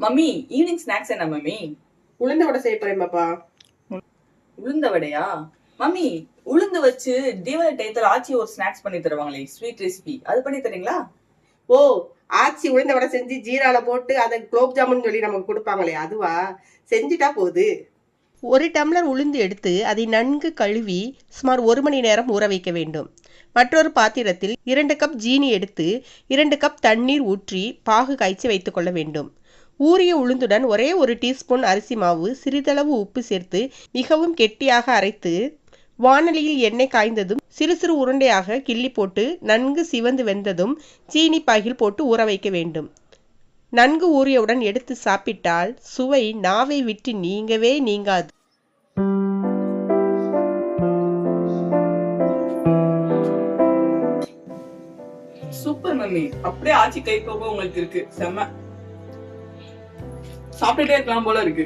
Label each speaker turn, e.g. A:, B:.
A: Mummy evening snacks என்ன mummy?
B: உளுந்த வடை செய்ய போறேன் பாப்பா.
A: உளுந்த வடையா? மம்மி உளுந்து வச்சு தீபாவளி டயத்துல ஆச்சி ஒரு ஸ்நாக்ஸ் பண்ணி தருவாங்களே ஸ்வீட் ரெசிபி அது பண்ணி தரீங்களா?
B: ஓ ஆச்சி உளுந்த வடை செஞ்சு ஜீரால போட்டு அதை குலோப் ஜாமுன் சொல்லி நமக்கு கொடுப்பாங்களே அதுவா? செஞ்சுட்டா போகுது
C: ஒரு டம்ளர் உளுந்து எடுத்து அதை நன்கு கழுவி சுமார் ஒரு மணி நேரம் ஊற வைக்க வேண்டும். மற்றொரு பாத்திரத்தில் இரண்டு கப் ஜீனி எடுத்து இரண்டு கப் தண்ணீர் ஊற்றி பாகு காய்ச்சி வைத்துக்கொள்ள வேண்டும். ஊறிய உளுந்துடன் ஒரே ஒரு டீஸ்பூன் அரிசி மாவு சிறிதளவு உப்பு சேர்த்து மிகவும் கெட்டியாக அரைத்து வானலியில் எண்ணெய் காய்ந்ததும் சிறு சிறு உருண்டையாக கிள்ளி போட்டு நன்கு சிவந்து வெந்ததும் சீனி பாகில் போட்டு ஊற வைக்க வேண்டும். நன்கு ஊறியவுடன் எடுத்து சாப்பிட்டால் சுவை நாவை விட்டு நீங்கவே நீங்காது.
A: Super mummy. அப்படியே ஆட்சி கை உங்களுக்கு இருக்கு. செம்ம. சாப்பிட்டுட்டே இருக்கலாம் போல இருக்கு.